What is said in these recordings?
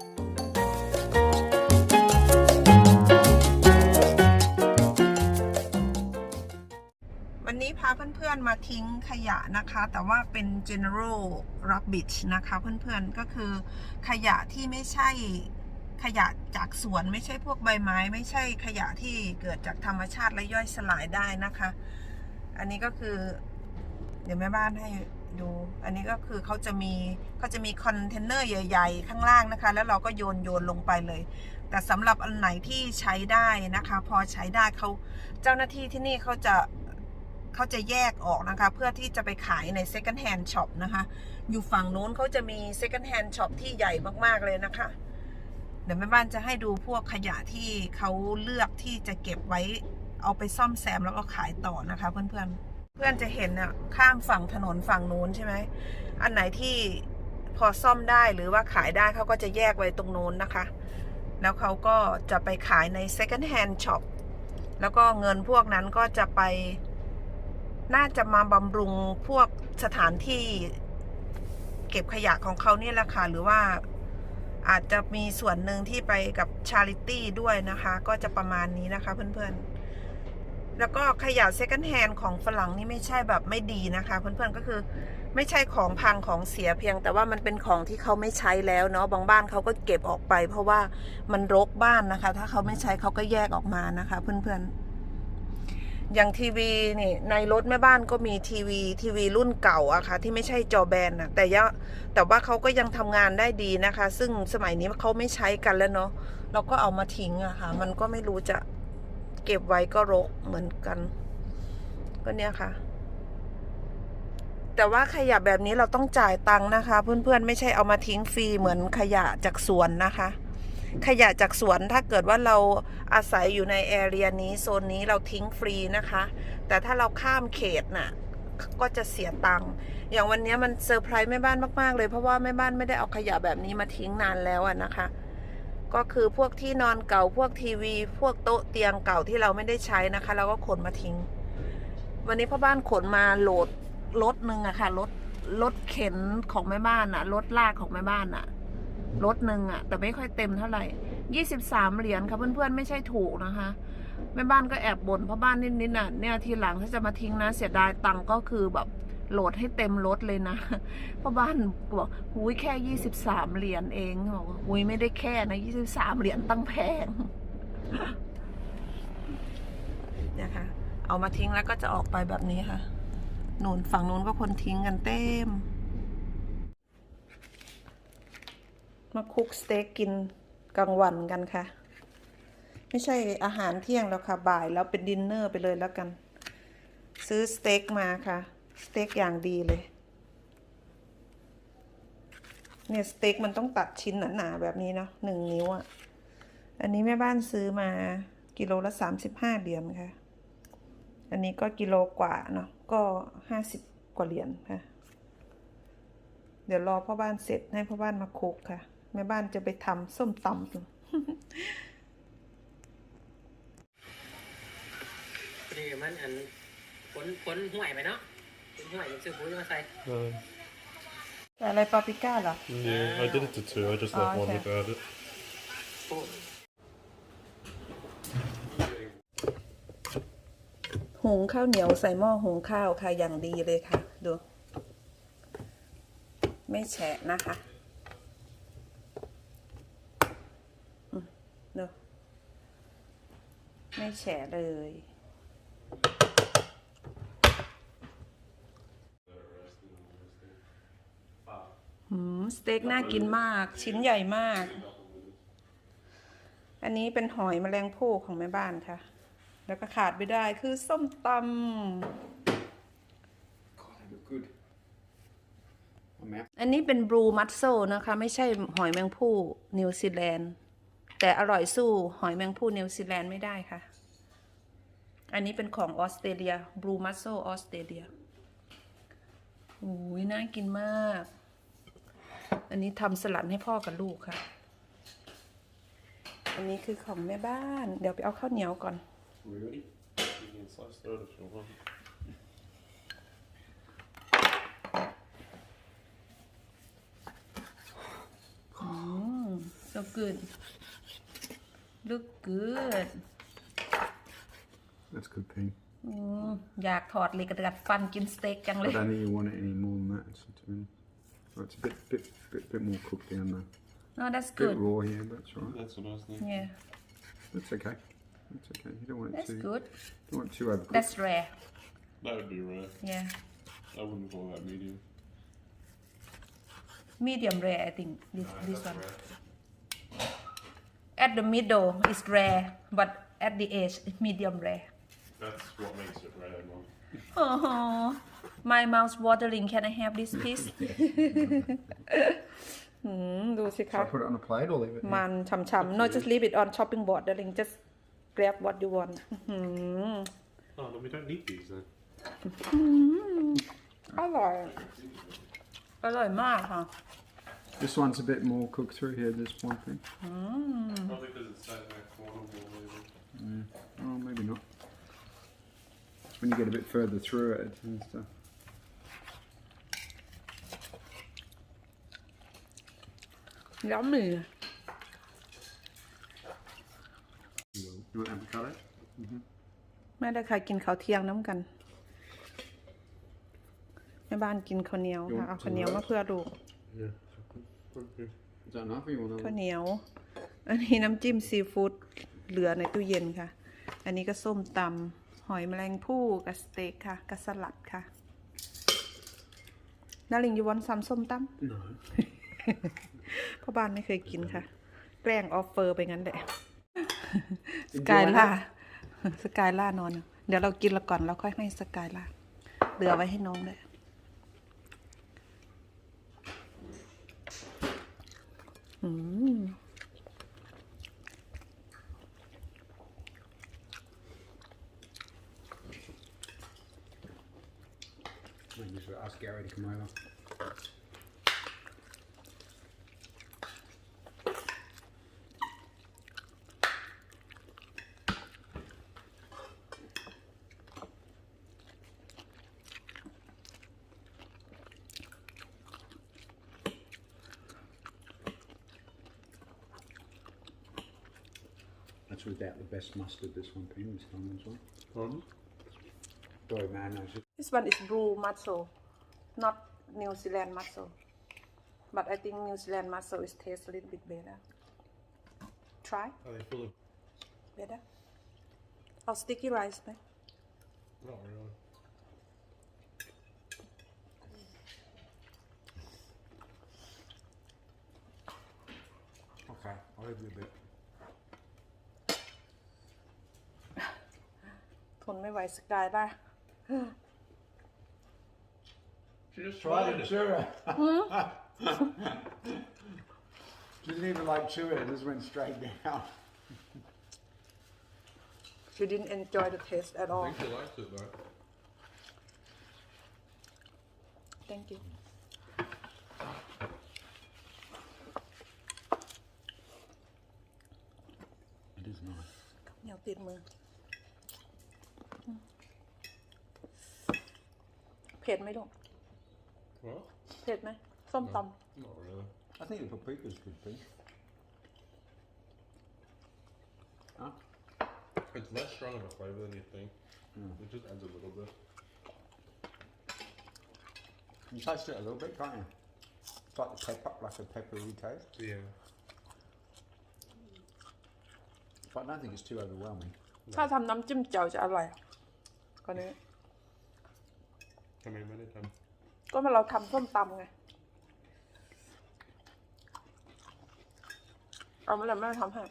วันนี้พาเพื่อนๆมาทิ้งขยะนะคะ แต่ว่าเป็น general rubbish นะคะ เพื่อนๆก็คือขยะที่ไม่ใช่ขยะจากสวนไม่ใช่พวกใบไม้ ไม่ใช่ขยะที่เกิดจากธรรมชาติและย่อยสลายได้นะคะ อันนี้ก็คือ เดี๋ยวแม่บ้านให้ ดู อันนี้ก็คือเขาจะมีเขาจะมีคอนเทนเนอร์ใหญ่ ๆ ข้างล่างนะคะ แล้วเราก็โยนโยนลงไปเลย แต่สำหรับอันไหนที่ใช้ได้นะคะ พอใช้ได้เขาเจ้าหน้าที่ที่นี่เขาจะเขาจะแยกออกนะคะ เพื่อที่จะไปขายใน second hand shop นะคะ อยู่ฝั่งนู้นเขาจะมี second hand shop ที่ใหญ่มากๆเลยนะคะ เดี๋ยวแม่บ้านจะให้ดูพวกขยะที่เขาเลือกที่จะเก็บไว้เอาไปซ่อมแซมแล้วก็ขายต่อนะคะเพื่อนๆ เพื่อนจะเห็นน่ะข้ามฝั่งถนนฝั่งนู้นใช่ไหม อันไหนที่พอซ่อมได้หรือว่าขายได้เขาก็จะแยกไว้ตรงนู้นนะคะ แล้วเขาก็จะไปขายใน second hand shop แล้วก็เงินพวกนั้นก็จะไปน่าจะมาบำรุงพวกสถานที่เก็บขยะของเขาเนี่ยแหละค่ะ หรือว่าอาจจะมีส่วนหนึ่งที่ไปกับชาริตี้ด้วยนะคะ ก็จะประมาณนี้นะคะเพื่อนๆ แล้วก็ขยะ second hand ของฝรั่งนี่ไม่ใช่แบบไม่ดีนะคะ เพื่อนๆก็คือไม่ใช่ของพังของเสียเพียง แต่ว่ามันเป็นของที่เขาไม่ใช้แล้วเนาะบางบ้านเขาก็เก็บออกไป เพราะว่ามันรกบ้านนะคะ ถ้าเขาไม่ใช้เขาก็แยกออกมานะคะ เพื่อนๆ อย่างทีวีนี่ในรถแม่บ้านก็มีทีวีทีวีรุ่นเก่าอะค่ะที่ไม่ใช่จอแบนนะแต่ยะแต่ว่าเขาก็ยังทำงานได้ดีนะคะ ซึ่งสมัยนี้เขาไม่ใช้กันแล้วเนาะเราก็เอามาทิ้งอะค่ะ มันก็ไม่รู้จะ เก็บไว้ก็รกเหมือนกัน ก็เนี่ยค่ะ แต่ว่าขยะแบบนี้เราต้องจ่ายตังค์นะคะ เพื่อนๆไม่ใช่เอามาทิ้งฟรีเหมือนขยะจากสวนนะคะ ขยะจากสวนถ้าเกิดว่าเราอาศัยอยู่ในแอเรียนี้โซนนี้เราทิ้งฟรีนะคะ แต่ถ้าเราข้ามเขตน่ะก็จะเสียตังค์อย่างวันนี้มันเซอร์ไพรส์แม่บ้านมาก ๆ เลยเพราะว่าแม่บ้านไม่ได้เอาขยะแบบนี้มาทิ้งนานแล้วอะนะคะ ก็คือพวกที่นอนเก่าพวกทีวี พวกโต๊ะเตียงเก่าที่เราไม่ได้ใช้นะคะเราก็ขนมาทิ้ง วันนี้พ่อบ้านขนมาโหลดรถหนึ่งอะค่ะรถรถเข็นของแม่บ้านอะรถลากของแม่บ้านอะรถหนึ่งอะแต่ไม่ค่อยเต็มเท่าไหร่ยี่สิบสามเหรียญค่ะเพื่อนๆไม่ใช่ถูกนะคะแม่บ้านก็แอบบ่นพราะบ้านนิดๆน่ะเนี่ยทีหลังถ้าจะมาทิ้งนะเสียดายตังก็คือแบบ โหลดให้เต็มรถเลยนะเพราะบ้านบอกหุยแค่ยี่สิบสามเหรียญเองบอกว่าหุยไม่ได้แค่นะยี่สิบสามเหรียญตั้งแพงนี่ยค่ะเอามาทิ้งแล้วก็จะออกไปแบบนี้ค่ะนูนฝั่งนู้นก็คนทิ้งกันเต็ม มาคุกสเต็กกินกลางวันกันค่ะ ไม่ใช่อาหารเที่ยงแล้วค่ะ บ่ายแล้วเป็นดินเนอร์ไปเลยแล้วกัน ซื้อสเต็กมาค่ะ สเต็กอย่างดีเลย เนี่ยสเต็กมันต้องตัดชิ้นหนาๆแบบนี้เนาะหนึ่งนิ้วอะ่ะ อันนี้แม่บ้านซื้อมากิโลละสามสิบห้าเหรียญค่ะ อันนี้ก็กิโลกว่าเนาะก็ห้าสิบกว่าเหรียญค่ะ เดี๋ยวรอพ่อบ้านเสร็จให้พ่อบ้านมาคุกค่ะ แม่บ้านจะไปทำส้มตำนี่มันอันผลผลห่วยไปเนาะ ผลห่วยยังซื้อปุ๋ยมาใส่ No. แต่อะไรปาปริก้าเหรอ Yeah, I did it to two. I just left Oh, one okay. without it. โอ้หุงข้าวเหนียวใส่หม้อหุงข้าวค่ะอย่างดีเลยค่ะ ดู ไม่แฉะนะคะอืมดูไม่แฉะเลย หืม สเต็กน่ากินมาก ชิ้นใหญ่มาก อันนี้เป็นหอยแมลงภู่ของแม่บ้านค่ะ แล้วก็ขาดไม่ได้คือส้มต God, they look good. I'm out. ำอันนี้เป็นบลูมัตโซนะคะ ไม่ใช่หอยแมงภู่นิวซีแลนด์แต่อร่อยสู้หอยแมงภู่นิวซีแลนด์ไม่ได้ค่ะ อันนี้เป็นของออสเตรเลียบลูมัตโซออสเตรเลียโอ้ยน่ากินมาก อันนี้ทำสลัดให้พ่อกับลูกค่ะ อันนี้คือของแม่บ้าน เดี๋ยวไปเอาข้าวเหนียวก่อน Really? You can slice that if you want. อืม so good look good That's good thing. อืมอยากถอดเหล็กกระดัดฟันกินสเต็กจังเล I ย don't think you want it any more than that. It's, too many. Well, it's a bit, bit, bit, bit more cooked down there. no that's good. A Bit raw here, but it's alright. That's what I was thinking. yeah That's okay. That's okay. You don't want it that's too. good Don't want it too overcooked. that's rare That would be rare. yeah I wouldn't call that medium. medium rare I think this this one rare. at the middle is rare but at the edge it's medium rare That's what makes it rare, Mom. oh my mouth watering can I have this piece หืมดูสิ Shall คะ I put it on a plate or leave it? here? มันช่ำๆ no just leave it on chopping board darling just grab what you want อื้อหือ Oh, then we don't need these then. อร่อย อร่อยมากค่ะ This one's a bit more cooked through here. This one thing. Probably because it's sat in that corner more maybe. Oh, maybe not. It's when you get a bit further through it, it tends to. แล้วมือ You want avocado? แม่ได้ใครกินข้าวเที่ยงน้ำกันแม่บ้านกินข้าวเหนียวค่ะเอาข้าวเหนียวมาเพื่อลูก Yeah. Okay. Is that enough? Or you want ข้าว to? เหนียว อันนี้น้ำจิ้มซีฟู้ดเหลือในตู้เย็นค่ะ อันนี้ก็ส้มตำหอยแมลงภู่กับสเต็กค่ะกับสลัดค่ะนาริงยูวอนซัมส้มตำ No. พ่อบ้านไม่เคยกินค่ะ แกล้งออฟเฟอร์ไปงั้นแหละส Enjoy กายล่า that. สกายล่านอน เดี๋ยวเรากินละก่อนแล้วค่อยให้สกายล่า เหลือไว้ให้น้องเลยอืม Maybe you should ask Gary to come over. That's without the best mustard this one Pim, this time as well. Pardon? Sorry man, This one is blue mussel, not New Zealand mussel. But I think New Zealand mussel is tastes a little bit better. Try. Are they full of... Better? Or sticky rice, man? Not really. Okay, I'll have you a bit. นไม่ไหวสกายล่า She just Try to chew it. Didn't even like chew it, it just went straight down. She didn't enjoy the taste at I all. think she likes it though. Thank you. It is nice. เหนียวติดมือ ผ็ดไหมลูก What? เผ็ดไหมส้มต Not really. I think the paprika's good thing. Huh? It's less strong of a flavour than you think. It just adds a little bit. You taste it a little bit, can't you? It's like the pepper, like a peppery taste. Yeah. But I don't think it's too overwhelming. ำถ้าทำน้ำจิ้มแจ่วจะอร่อยกว่านี้ I mean, many times. ก็มาเราทำส้มตำไงเอาไหมล่ะแม่ทำให้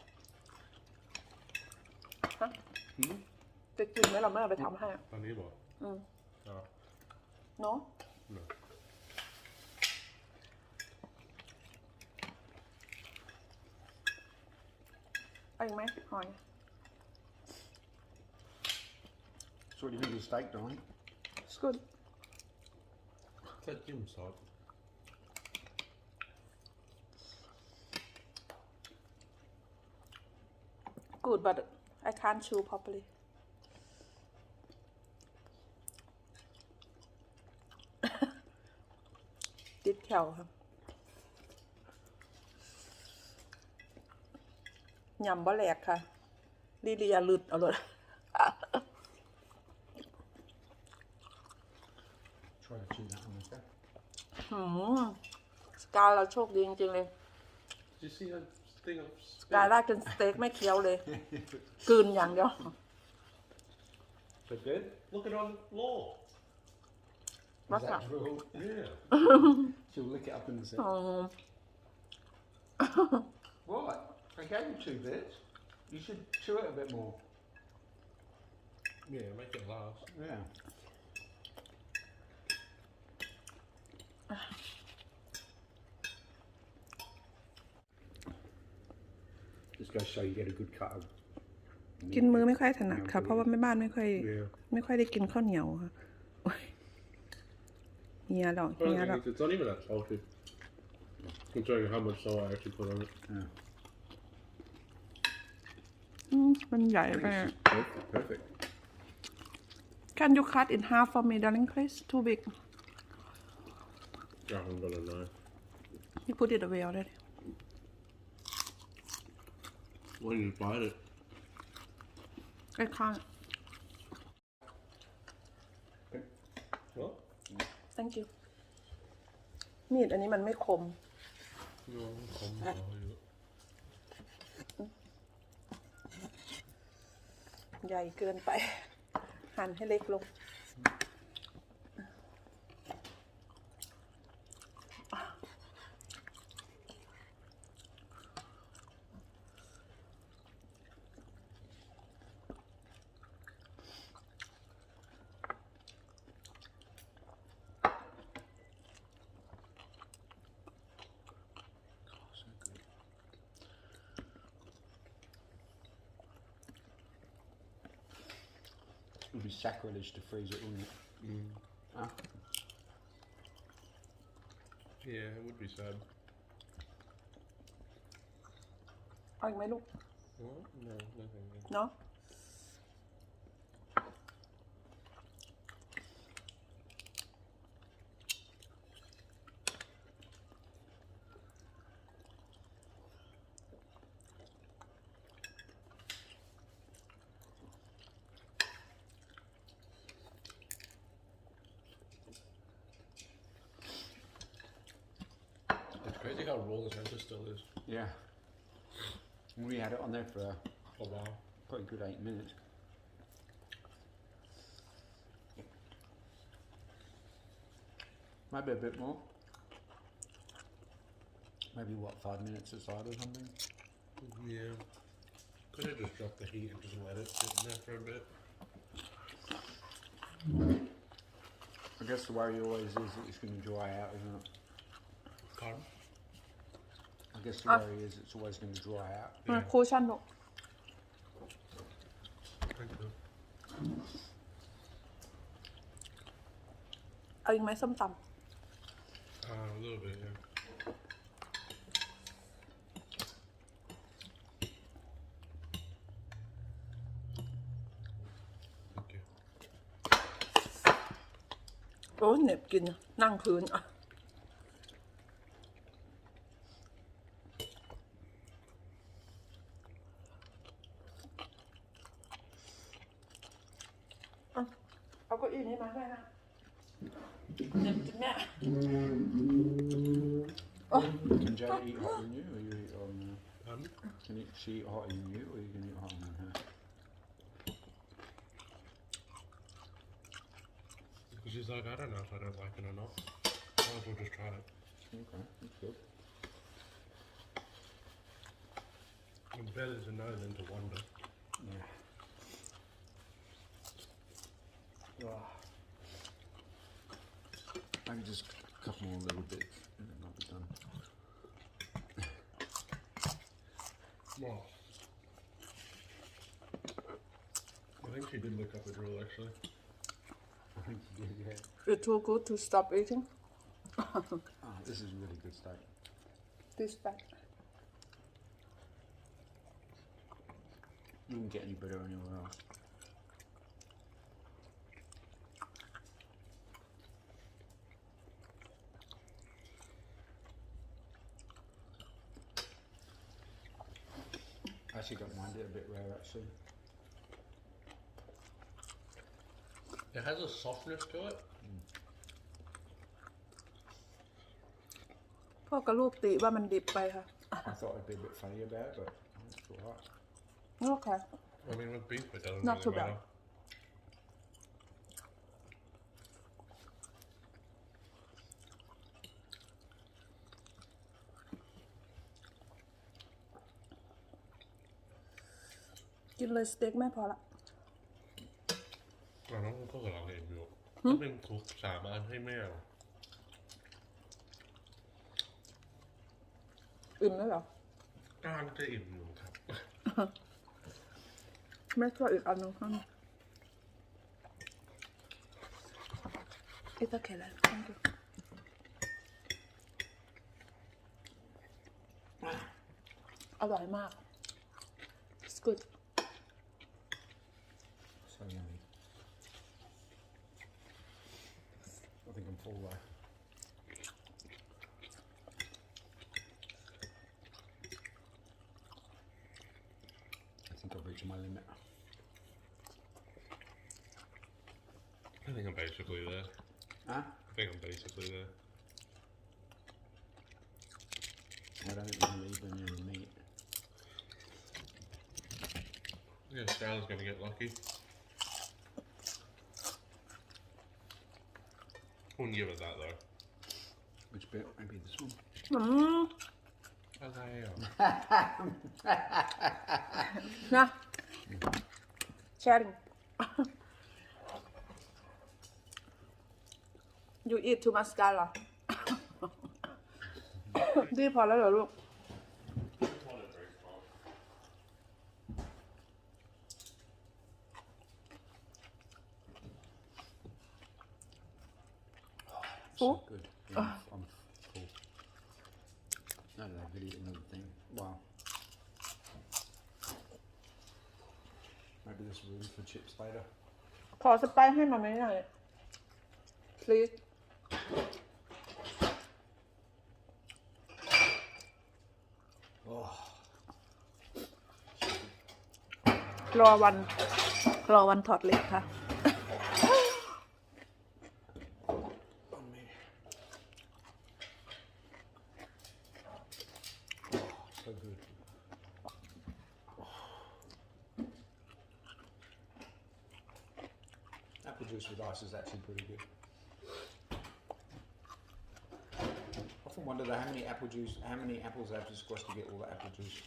ฮะจะกินไหมล่ะแม่ไปทำให้ I need one. อืม Oh. เนาะ No. เอาอีกไหมหอย So what do you think of the steak, darling? It's good Is that Jim salt? good but I can't chew properly ติดแถวครับยำบ่แหลกค่ะลิเลียหลุดเอาเลย Try to chew that one instead. หืมสกายเราโชคดีจริงๆเลย Did you see that thing of สกายราดจนสเต็กไม่เคี้ยวเลยกลืนอย่างเดียว They did? Look at it on the floor. What's Is that? drool? Yeah. She'll lick it up in the sink. อืม What? I gave you two bits. You should chew it a bit more. Yeah, make it last. Yeah. Just goes to show you get a good cut of กินมือไม่ค่อยถนัดค่ะ เพราะว่าแม่บ้านไม่ค่อย Yeah. ไม่ค่อยได้กินข้าวเหนียวค่ะโอ๊ยเฮียหรอก I don't เฮียหรอก think it's, it's not even that salty. Considering how much salt I actually put on it. Yeah. อืมมันใหญ่ I ไป think อะ it's perfect. perfect. Can you cut in half for me darling please too big I haven't got a knife. you put it away already Why didn't you bite it? I can't What? thank you มีดอันนี้มันไม่คม No, come on. you- ใหญ่เกินไป หั่นให้เล็กลง would be sacrilege to freeze it, wouldn't it? Huh? Yeah, it would be sad. เอาอีกไหมลูก What? No, nothing. เ how the center still is. Yeah. We had it on there for a a while. pretty good eight minutes. Maybe a bit more. Maybe what, five minutes aside or something? Yeah. Could have just dropped the heat and just let it sit in there for a bit. I guess the worry always is that it's going to dry out, isn't it? I guess the Ah. worry is it's always going to dry out. มาคูชั่นลูก Thank you. เอาอีกไหมส้มต Uh, a little bit, yeah. Thank you. ำโอ้ยเหน็บกินอะนั่งพื้นอะ เอาเก้าอี้นี้มาให้นะเหน็บกินแม่ Can Jada eat hotter than you, or you eat on? Uh, Pardon? can you, she eat hotter than you, or you can eat hotter than her? Because she's like, I don't know if I don't like it or not. Might as well just try it. Okay, that's good. It's better to know than to wonder. A couple more little bits, and then I'll be done. Well, I think she did look up a drill actually. I think you did, yeah. It's too good to stop eating Oh, this is really good steak. this back You wouldn't get any better anywhere else. actually don't mind it a bit rare actually. It has a softness to it. พ่อกับลูกติว่ามันดิบไปค่ะ I thought I'd be a bit funny about it, but it's alright. โอเค I mean, with beef, it doesn't Not really too bad. matter. กินเลยสเต็กไม่พอละเราต้องก็กำลังเห็นอยู่ถ้าเป็นทุกสามอันให้แม่เอาอิ่มแล้วเหรอก้างจะอิ่มอยู่ครับ แม่ช่วยอีกอันหนึงข้างอีตาเคแล้ว thank you อร่อยมาก it's good I think I'm full though. I think I've reached my limit. I think I'm basically there. Huh? I think I'm basically there. I don't really leave any meat. Yeah, Sal's gonna get lucky. Wouldn't give it that though. Which bit? Maybe this one. อืมอะไรอะนะ sharing you eat too much กันเหรอดีพอแล้วเหรอลูก So good. Yeah, I'm, I'm full. No, no, I could eat another thing. Wow. Maybe there's room for chips later. ขอสไปซ์ให้มาไหมหน่อย please รอวัน รอวันถอดเหล็กค่ะ So good. Apple juice with ice is actually pretty good. Often wonder though how many apple juice, how many apples they have to squash to get all the apple juice.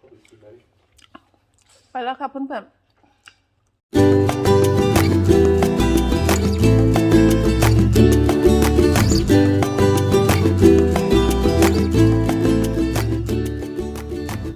Probably too many. ไปแล้วค่ะเพื่อนๆ